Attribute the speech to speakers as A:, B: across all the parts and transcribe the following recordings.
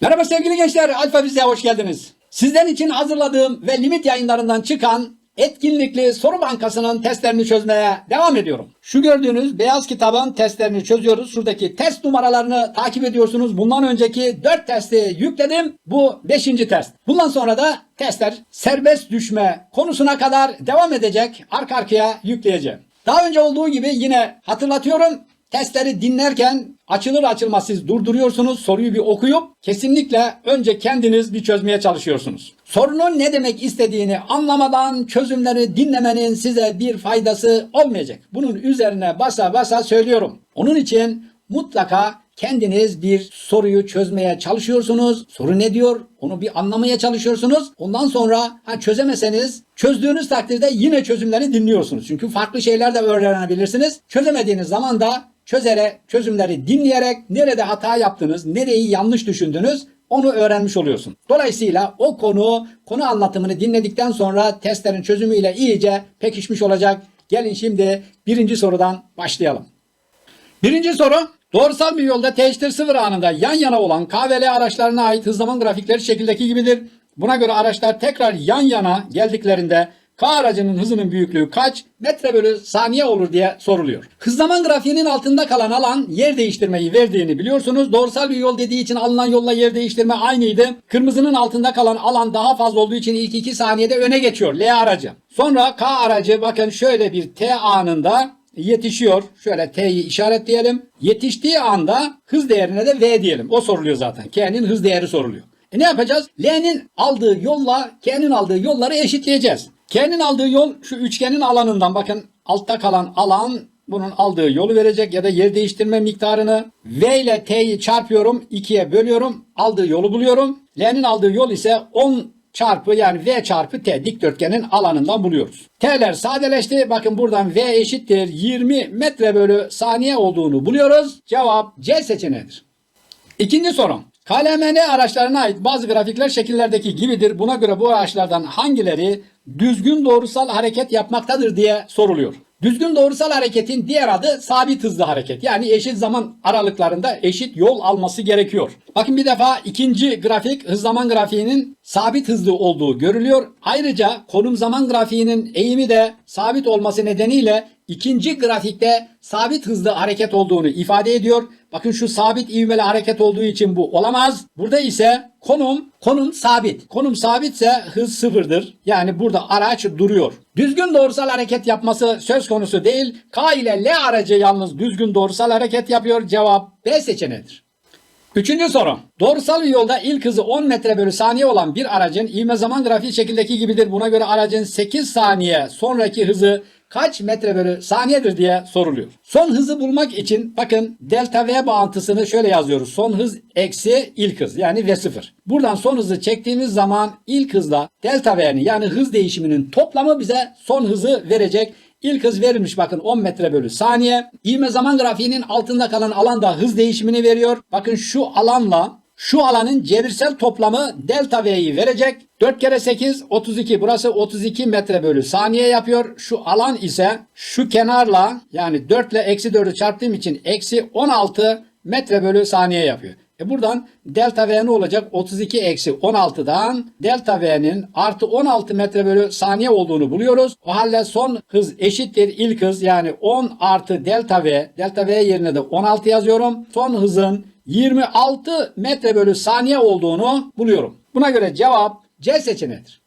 A: Merhaba sevgili gençler, Alfa Fiziğe hoş geldiniz. Sizden için hazırladığım ve limit yayınlarından çıkan etkinlikli soru bankasının testlerini çözmeye devam ediyorum. Şu gördüğünüz beyaz kitabın testlerini çözüyoruz. Şuradaki test numaralarını takip ediyorsunuz. Bundan önceki 4 testi yükledim. Bu 5. test. Bundan sonra da testler serbest düşme konusuna kadar devam edecek. Arka arkaya yükleyeceğim. Daha önce olduğu gibi yine hatırlatıyorum. Testleri dinlerken açılır açılmaz siz durduruyorsunuz, soruyu bir okuyup kesinlikle önce kendiniz bir çözmeye çalışıyorsunuz. Sorunun ne demek istediğini anlamadan çözümleri dinlemenin size bir faydası olmayacak. Bunun üzerine basa basa söylüyorum. Onun için mutlaka kendiniz bir soruyu çözmeye çalışıyorsunuz. Soru ne diyor? Onu bir anlamaya çalışıyorsunuz. Ondan sonra ha çözemeseniz çözdüğünüz takdirde yine çözümleri dinliyorsunuz. Çünkü farklı şeyler de öğrenebilirsiniz. Çözemediğiniz zaman da çözerek, çözümleri dinleyerek nerede hata yaptınız, nereyi yanlış düşündünüz onu öğrenmiş oluyorsun. Dolayısıyla o konu, konu anlatımını dinledikten sonra testlerin çözümüyle iyice pekişmiş olacak. Gelin şimdi birinci sorudan başlayalım. Birinci soru. Doğrusal bir yolda teşhir sıfır anında yan yana olan KVL araçlarına ait hız zaman grafikleri şekildeki gibidir. Buna göre araçlar tekrar yan yana geldiklerinde K aracının hızının büyüklüğü kaç metre bölü saniye olur diye soruluyor. Hız zaman grafiğinin altında kalan alan yer değiştirmeyi verdiğini biliyorsunuz. Doğrusal bir yol dediği için alınan yolla yer değiştirme aynıydı. Kırmızının altında kalan alan daha fazla olduğu için ilk 2 saniyede öne geçiyor L aracı. Sonra K aracı bakın şöyle bir T anında yetişiyor. Şöyle T'yi işaretleyelim. Yetiştiği anda hız değerine de V diyelim. O soruluyor zaten. K'nin hız değeri soruluyor. E ne yapacağız? L'nin aldığı yolla K'nin aldığı yolları eşitleyeceğiz. K'nin aldığı yol şu üçgenin alanından bakın altta kalan alan bunun aldığı yolu verecek ya da yer değiştirme miktarını V ile T'yi çarpıyorum 2'ye bölüyorum aldığı yolu buluyorum. L'nin aldığı yol ise 10 çarpı yani V çarpı T dikdörtgenin alanından buluyoruz. T'ler sadeleşti. Bakın buradan V eşittir 20 metre bölü saniye olduğunu buluyoruz. Cevap C seçeneğidir. İkinci sorum. KLMN araçlarına ait bazı grafikler şekillerdeki gibidir. Buna göre bu araçlardan hangileri düzgün doğrusal hareket yapmaktadır diye soruluyor. Düzgün doğrusal hareketin diğer adı sabit hızlı hareket. Yani eşit zaman aralıklarında eşit yol alması gerekiyor. Bakın bir defa ikinci grafik hız zaman grafiğinin sabit hızlı olduğu görülüyor. Ayrıca konum zaman grafiğinin eğimi de sabit olması nedeniyle ikinci grafikte sabit hızlı hareket olduğunu ifade ediyor. Bakın şu sabit ivmeli hareket olduğu için bu olamaz. Burada ise konum konum sabit. Konum sabitse hız sıfırdır. Yani burada araç duruyor. Düzgün doğrusal hareket yapması söz konusu değil. K ile L aracı yalnız düzgün doğrusal hareket yapıyor. Cevap B seçeneğidir. Üçüncü soru. Doğrusal bir yolda ilk hızı 10 metre bölü saniye olan bir aracın ivme zaman grafiği şekildeki gibidir. Buna göre aracın 8 saniye sonraki hızı kaç metre bölü saniyedir diye soruluyor. Son hızı bulmak için bakın delta V bağıntısını şöyle yazıyoruz. Son hız eksi ilk hız yani V0. Buradan son hızı çektiğimiz zaman ilk hızla delta V'nin yani hız değişiminin toplamı bize son hızı verecek. İlk hız verilmiş bakın 10 metre bölü saniye. İvme zaman grafiğinin altında kalan alan da hız değişimini veriyor. Bakın şu alanla şu alanın cebirsel toplamı delta V'yi verecek. 4 kere 8 32 burası 32 metre bölü saniye yapıyor. Şu alan ise şu kenarla yani 4 ile eksi 4'ü çarptığım için eksi 16 metre bölü saniye yapıyor. E buradan delta V ne olacak? 32 eksi 16'dan delta V'nin artı 16 metre bölü saniye olduğunu buluyoruz. O halde son hız eşittir ilk hız yani 10 artı delta V. Delta V yerine de 16 yazıyorum. Son hızın 26 metre bölü saniye olduğunu buluyorum. Buna göre cevap C seçeneğidir.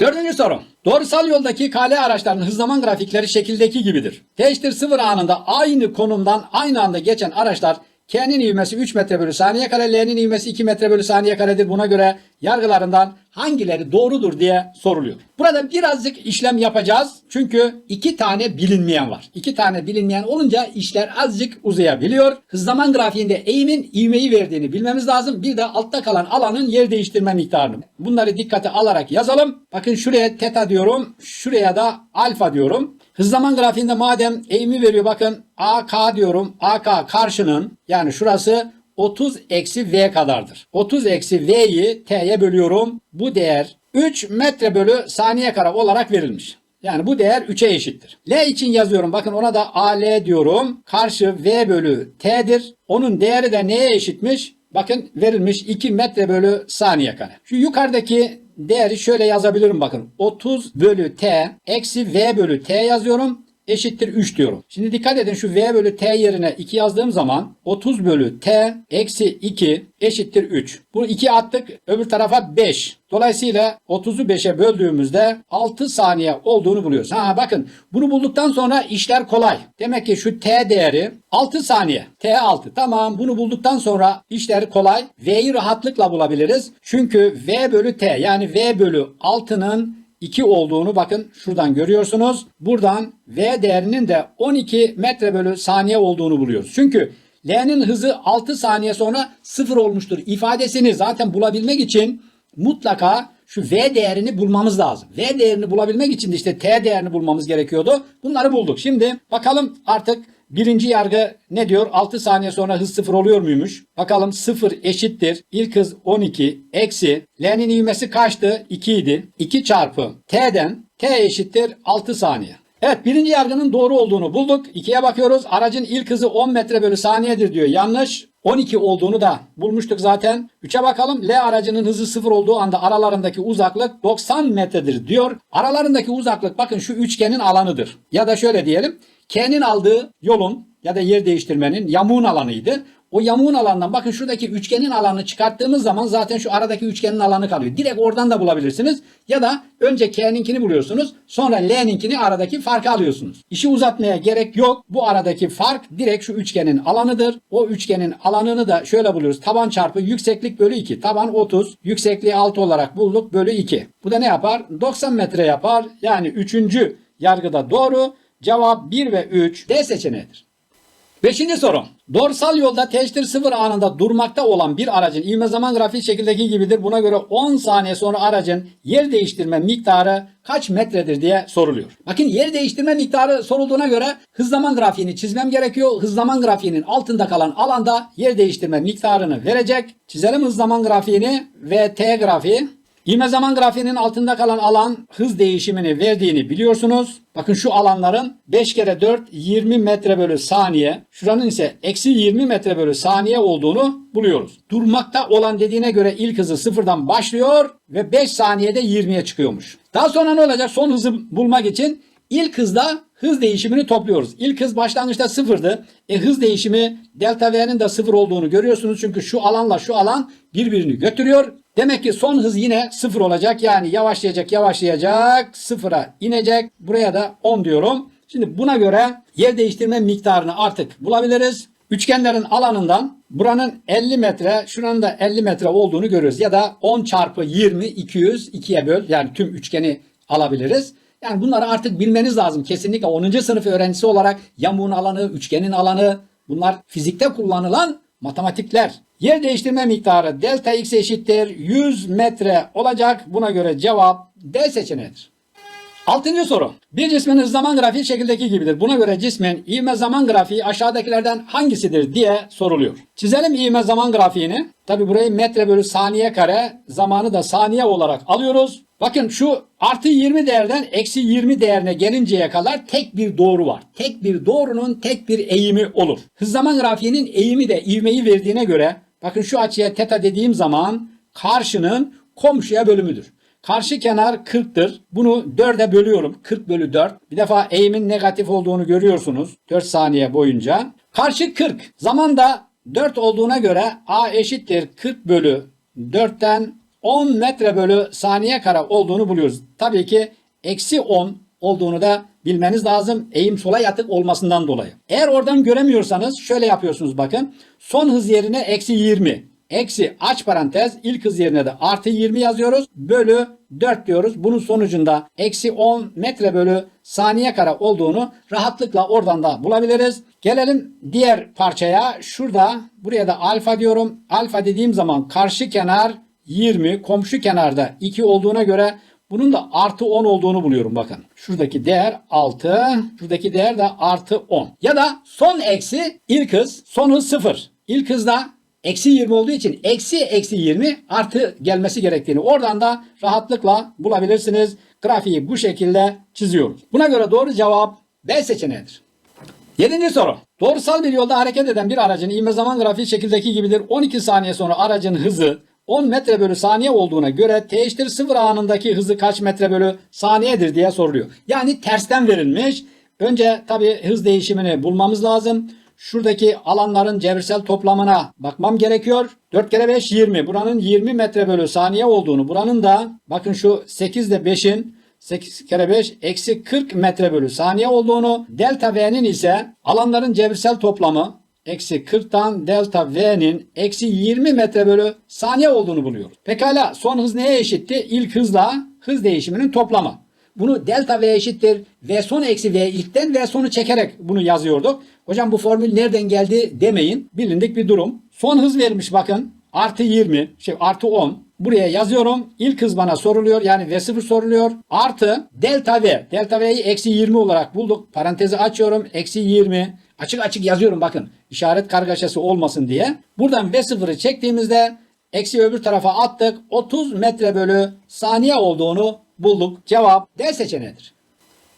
A: Dördüncü soru. Doğrusal yoldaki kale araçlarının hız zaman grafikleri şekildeki gibidir. T sıfır anında aynı konumdan aynı anda geçen araçlar K'nin ivmesi 3 metre bölü saniye kare, L'nin ivmesi 2 metre bölü saniye karedir. Buna göre yargılarından hangileri doğrudur diye soruluyor. Burada birazcık işlem yapacağız. Çünkü iki tane bilinmeyen var. İki tane bilinmeyen olunca işler azıcık uzayabiliyor. Hız zaman grafiğinde eğimin ivmeyi verdiğini bilmemiz lazım. Bir de altta kalan alanın yer değiştirme miktarını. Bunları dikkate alarak yazalım. Bakın şuraya teta diyorum. Şuraya da alfa diyorum. Hız zaman grafiğinde madem eğimi veriyor bakın AK diyorum. AK karşının yani şurası 30 eksi V kadardır. 30 eksi V'yi T'ye bölüyorum. Bu değer 3 metre bölü saniye kare olarak verilmiş. Yani bu değer 3'e eşittir. L için yazıyorum. Bakın ona da AL diyorum. Karşı V bölü T'dir. Onun değeri de neye eşitmiş? bakın verilmiş 2 metre bölü saniye kare. Şu yukarıdaki değeri şöyle yazabilirim bakın. 30 bölü t eksi v bölü t yazıyorum eşittir 3 diyorum. Şimdi dikkat edin şu v bölü t yerine 2 yazdığım zaman 30 bölü t eksi 2 eşittir 3. Bunu 2 attık öbür tarafa 5. Dolayısıyla 30'u 5'e böldüğümüzde 6 saniye olduğunu buluyoruz. Ha bakın bunu bulduktan sonra işler kolay. Demek ki şu t değeri 6 saniye. T 6. Tamam bunu bulduktan sonra işler kolay. V'yi rahatlıkla bulabiliriz. Çünkü v bölü t yani v bölü 6'nın 2 olduğunu bakın şuradan görüyorsunuz. Buradan V değerinin de 12 metre bölü saniye olduğunu buluyoruz. Çünkü L'nin hızı 6 saniye sonra 0 olmuştur. İfadesini zaten bulabilmek için mutlaka şu V değerini bulmamız lazım. V değerini bulabilmek için de işte T değerini bulmamız gerekiyordu. Bunları bulduk. Şimdi bakalım artık birinci yargı ne diyor? 6 saniye sonra hız 0 oluyor muymuş? Bakalım 0 eşittir. İlk hız 12 eksi L'nin ivmesi kaçtı? 2 idi. 2 çarpı T'den T eşittir 6 saniye. Evet birinci yargının doğru olduğunu bulduk. İkiye bakıyoruz. Aracın ilk hızı 10 metre bölü saniyedir diyor. Yanlış. 12 olduğunu da bulmuştuk zaten. 3'e bakalım. L aracının hızı 0 olduğu anda aralarındaki uzaklık 90 metredir diyor. Aralarındaki uzaklık bakın şu üçgenin alanıdır. Ya da şöyle diyelim. K'nin aldığı yolun ya da yer değiştirmenin yamuğun alanıydı. O yamuğun alanından bakın şuradaki üçgenin alanını çıkarttığımız zaman zaten şu aradaki üçgenin alanı kalıyor. Direkt oradan da bulabilirsiniz. Ya da önce K'ninkini buluyorsunuz. Sonra L'ninkini aradaki farkı alıyorsunuz. İşi uzatmaya gerek yok. Bu aradaki fark direkt şu üçgenin alanıdır. O üçgenin alanını da şöyle buluyoruz. Taban çarpı yükseklik bölü 2. Taban 30. Yüksekliği 6 olarak bulduk. Bölü 2. Bu da ne yapar? 90 metre yapar. Yani üçüncü yargıda doğru. Cevap 1 ve 3 D seçeneğidir. Beşinci soru. Dorsal yolda teşhir sıfır anında durmakta olan bir aracın ivme zaman grafiği şekildeki gibidir. Buna göre 10 saniye sonra aracın yer değiştirme miktarı kaç metredir diye soruluyor. Bakın yer değiştirme miktarı sorulduğuna göre hız zaman grafiğini çizmem gerekiyor. Hız zaman grafiğinin altında kalan alanda yer değiştirme miktarını verecek. Çizelim hız zaman grafiğini ve T grafiği. İvme zaman grafiğinin altında kalan alan hız değişimini verdiğini biliyorsunuz. Bakın şu alanların 5 kere 4 20 metre bölü saniye. Şuranın ise eksi 20 metre bölü saniye olduğunu buluyoruz. Durmakta olan dediğine göre ilk hızı sıfırdan başlıyor ve 5 saniyede 20'ye çıkıyormuş. Daha sonra ne olacak? Son hızı bulmak için ilk hızda hız değişimini topluyoruz. İlk hız başlangıçta sıfırdı. E hız değişimi delta V'nin de sıfır olduğunu görüyorsunuz. Çünkü şu alanla şu alan birbirini götürüyor. Demek ki son hız yine sıfır olacak. Yani yavaşlayacak yavaşlayacak sıfıra inecek. Buraya da 10 diyorum. Şimdi buna göre yer değiştirme miktarını artık bulabiliriz. Üçgenlerin alanından buranın 50 metre, şuranın da 50 metre olduğunu görüyoruz. Ya da 10 çarpı 20, 200, 2'ye böl. Yani tüm üçgeni alabiliriz. Yani bunları artık bilmeniz lazım. Kesinlikle 10. sınıf öğrencisi olarak yamuğun alanı, üçgenin alanı bunlar fizikte kullanılan matematikler. Yer değiştirme miktarı delta x eşittir 100 metre olacak. Buna göre cevap D seçeneğidir. Altıncı soru. Bir cismin zaman grafiği şekildeki gibidir. Buna göre cismin ivme zaman grafiği aşağıdakilerden hangisidir diye soruluyor. Çizelim ivme zaman grafiğini. Tabi burayı metre bölü saniye kare zamanı da saniye olarak alıyoruz. Bakın şu artı 20 değerden eksi 20 değerine gelinceye kadar tek bir doğru var. Tek bir doğrunun tek bir eğimi olur. Hız zaman grafiğinin eğimi de ivmeyi verdiğine göre bakın şu açıya teta dediğim zaman karşının komşuya bölümüdür. Karşı kenar 40'tır. Bunu 4'e bölüyorum. 40 bölü 4. Bir defa eğimin negatif olduğunu görüyorsunuz. 4 saniye boyunca. Karşı 40. Zaman da 4 olduğuna göre A eşittir 40 bölü 4'ten 10 metre bölü saniye kare olduğunu buluyoruz. Tabii ki eksi 10 olduğunu da bilmeniz lazım. Eğim sola yatık olmasından dolayı. Eğer oradan göremiyorsanız şöyle yapıyorsunuz bakın. Son hız yerine eksi 20. Eksi aç parantez ilk hız yerine de artı 20 yazıyoruz. Bölü 4 diyoruz. Bunun sonucunda eksi 10 metre bölü saniye kare olduğunu rahatlıkla oradan da bulabiliriz. Gelelim diğer parçaya. Şurada buraya da alfa diyorum. Alfa dediğim zaman karşı kenar 20 komşu kenarda 2 olduğuna göre bunun da artı 10 olduğunu buluyorum bakın. Şuradaki değer 6. Şuradaki değer de artı 10. Ya da son eksi ilk hız son hız 0. İlk hızda eksi 20 olduğu için eksi eksi 20 artı gelmesi gerektiğini oradan da rahatlıkla bulabilirsiniz. Grafiği bu şekilde çiziyoruz. Buna göre doğru cevap B seçeneğidir. Yedinci soru. Doğrusal bir yolda hareket eden bir aracın ivme zaman grafiği şekildeki gibidir. 12 saniye sonra aracın hızı 10 metre bölü saniye olduğuna göre teğiştir sıfır anındaki hızı kaç metre bölü saniyedir diye soruluyor. Yani tersten verilmiş. Önce tabi hız değişimini bulmamız lazım. Şuradaki alanların cebirsel toplamına bakmam gerekiyor. 4 kere 5 20. Buranın 20 metre bölü saniye olduğunu. Buranın da bakın şu 8 ile 5'in 8 kere 5 eksi 40 metre bölü saniye olduğunu. Delta V'nin ise alanların cebirsel toplamı eksi 40'tan delta V'nin eksi 20 metre bölü saniye olduğunu buluyoruz. Pekala son hız neye eşitti? İlk hızla hız değişiminin toplamı. Bunu delta V eşittir V son eksi V ilkten V sonu çekerek bunu yazıyorduk. Hocam bu formül nereden geldi demeyin. Bilindik bir durum. Son hız vermiş bakın. Artı 20, şey artı 10. Buraya yazıyorum. İlk hız bana soruluyor. Yani V0 soruluyor. Artı delta V. Delta V'yi eksi 20 olarak bulduk. Parantezi açıyorum. Eksi 20. Açık açık yazıyorum bakın. İşaret kargaşası olmasın diye. Buradan V0'ı çektiğimizde eksi öbür tarafa attık. 30 metre bölü saniye olduğunu bulduk. Cevap D seçeneğidir.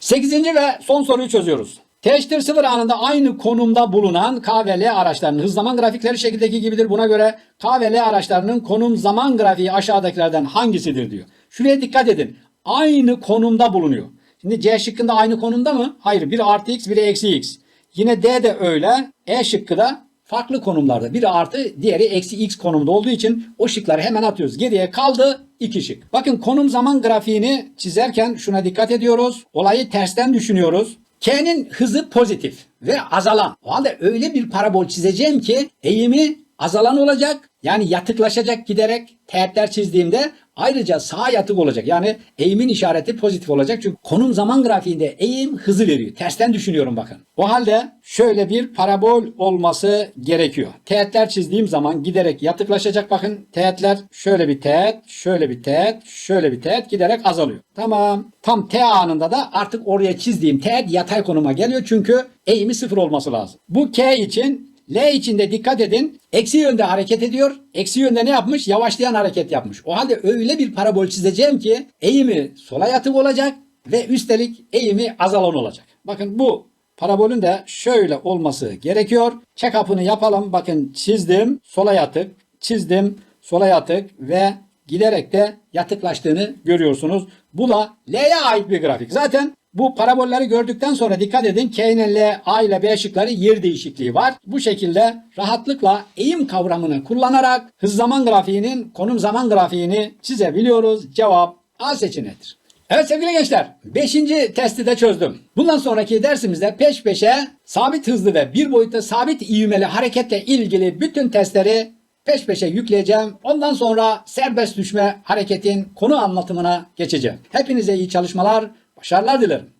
A: Sekizinci ve son soruyu çözüyoruz. Teştir sıfır anında aynı konumda bulunan K ve L araçlarının hız zaman grafikleri şekildeki gibidir. Buna göre K ve L araçlarının konum zaman grafiği aşağıdakilerden hangisidir diyor. Şuraya dikkat edin. Aynı konumda bulunuyor. Şimdi C şıkkında aynı konumda mı? Hayır. Biri artı x, biri eksi x. Yine D de öyle. E şıkkı da farklı konumlarda. Biri artı, diğeri eksi x konumda olduğu için o şıkları hemen atıyoruz. Geriye kaldı iki şık. Bakın konum zaman grafiğini çizerken şuna dikkat ediyoruz. Olayı tersten düşünüyoruz. K'nin hızı pozitif ve azalan. O öyle bir parabol çizeceğim ki eğimi azalan olacak. Yani yatıklaşacak giderek teğetler çizdiğimde ayrıca sağa yatık olacak. Yani eğimin işareti pozitif olacak. Çünkü konum zaman grafiğinde eğim hızı veriyor. Tersten düşünüyorum bakın. O halde şöyle bir parabol olması gerekiyor. Teğetler çizdiğim zaman giderek yatıklaşacak. Bakın teğetler şöyle bir teğet, şöyle bir teğet, şöyle bir teğet giderek azalıyor. Tamam. Tam T anında da artık oraya çizdiğim teğet yatay konuma geliyor. Çünkü eğimi sıfır olması lazım. Bu K için L içinde dikkat edin. Eksi yönde hareket ediyor. Eksi yönde ne yapmış? Yavaşlayan hareket yapmış. O halde öyle bir parabol çizeceğim ki eğimi sola yatık olacak ve üstelik eğimi azalan olacak. Bakın bu parabolün de şöyle olması gerekiyor. Check-up'ını yapalım. Bakın çizdim. Sola yatık. Çizdim. Sola yatık ve giderek de yatıklaştığını görüyorsunuz. Bu da L'ye ait bir grafik. Zaten bu parabolleri gördükten sonra dikkat edin K ile L, A ile B şıkları yer değişikliği var. Bu şekilde rahatlıkla eğim kavramını kullanarak hız zaman grafiğinin konum zaman grafiğini çizebiliyoruz. Cevap A seçeneğidir. Evet sevgili gençler 5. testi de çözdüm. Bundan sonraki dersimizde peş peşe sabit hızlı ve bir boyutta sabit ivmeli hareketle ilgili bütün testleri peş peşe yükleyeceğim. Ondan sonra serbest düşme hareketin konu anlatımına geçeceğim. Hepinize iyi çalışmalar, başarılar dilerim.